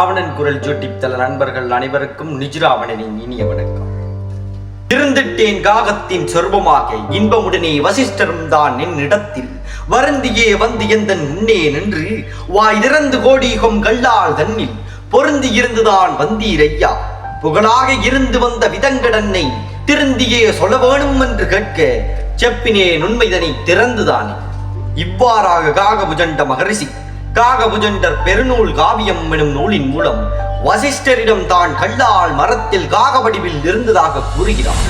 குரல் ஜூட்டிப் தல நண்பர்கள் அனைவருக்கும் நிஜராவணனின் இனிய வணக்கம். இருந்திட்டேன் காகத்தின் சொர்பமாக இன்பமுடனே வசிஷ்டரும் தான் என்னிடத்தில் வருந்தியே வந்து எந்தன் முன்னே நின்று வாய் திறந்து கோடிகம் கல்லால் தன்னில். பொருந்தி இருந்துதான் வந்தீரையா புகழாக இருந்து வந்த விதங்கடன்னை திருந்தியே சொல்ல வேணும் என்று கேட்க செப்பினேன் உண்மைதனை திறந்துதானே. இவ்வாறாக காகபுஜண்ட மகரிஷி காகபுஜண்டர் பெருநூல் காவியம் எனும் நூலின் மூலம் வசிஷ்டரிடம் தான் கல்லால் மரத்தில் காகவடிவில் இருந்ததாக கூறுகிறார்.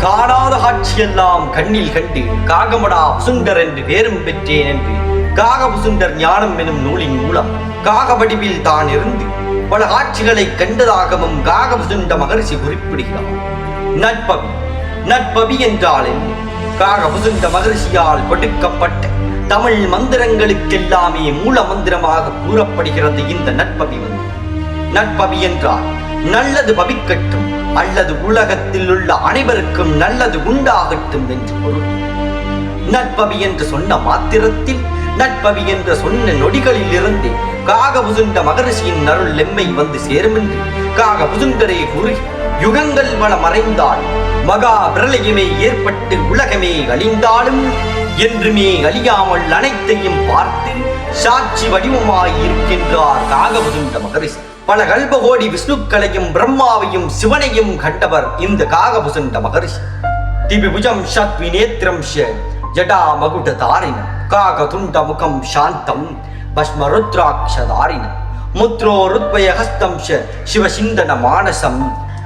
காணாத காட்சியெல்லாம் கண்ணில் கண்டு காகமடா புசுண்டர் என்று வேரும் பெற்றேன் என்று காகபுசுண்டர் ஞானம் எனும் நூலின் மூலம் காகவடிவில் தான் இருந்து பல காட்சிகளை கண்டதாகவும் காகபுசுண்ட மகரிஷி குறிப்பிடுகிறார். நட்பவி நட்பவி என்றால் என்ன? காகபுசுண்ட மகரிஷியால் கொடுக்கப்பட்ட தமிழ் மந்திரங்களுக்கெல்லாமே மூல மந்திரமாக கூறப்படுகிறது இந்த நட்பவி வந்து. நட்பவி என்றால் நல்லது பவிக்கட்டும் அல்லது உலகத்தில் உள்ள அனைவருக்கும் நல்லது உண்டாகட்டும் என்று பொருள். நட்பவி என்று சொன்ன மாத்திரத்தில் நட்பவி என்று சொன்ன நொடிகளில் இருந்து காக புசுண்ட மகரிஷியின் அருள் எம்மை வந்து சேருமென்று காகபுசுண்டரே கூறி யுகங்கள் பல மறைந்தால் மகா பிரளயமே ஏற்பட்டு உலகமே அழிந்தாலும் என்றுமே அழியாமல் அனைத்தையும் பார்த்து சாட்சி வடிவமாய் இருக்கின்றார் காகபுசுண்ட மகரிஷி. பல கல்பகோடி விஷ்ணுக்களையும் பிரம்மாவையும் சிவனையும் கண்டவர் இந்த காகபுசுண்ட மகரிஷி. திபிபுஜம் ஷத்வி நேத்திரம் ஷ ஜடா மகுட தாரிண. காக துண்ட முகம் சாந்தம் பஸ்ம ருத்ராட்சதாரிண முத்ரோ ருத்வய ஹஸ்தம் ஷ சிவசிந்தன மானசம்.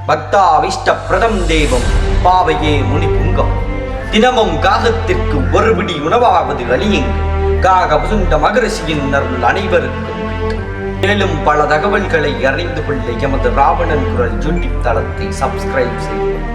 பக்தாவிஷ்ட பிரதம் தேவம் பாவையே முனி புங்கம் தினமும் காகத்திற்கு ஒரு பிடி உணவாவது அழியுங்கள் காக புசுண்ட மகரிஷியின் அருள் அனைவருக்கும் மேலும் பல தகவல்களை அறிந்து கொள்ள எமது ராவணன் குரல் யூடியூப் தளத்தை சப்ஸ்கிரைப் செய்யுங்கள்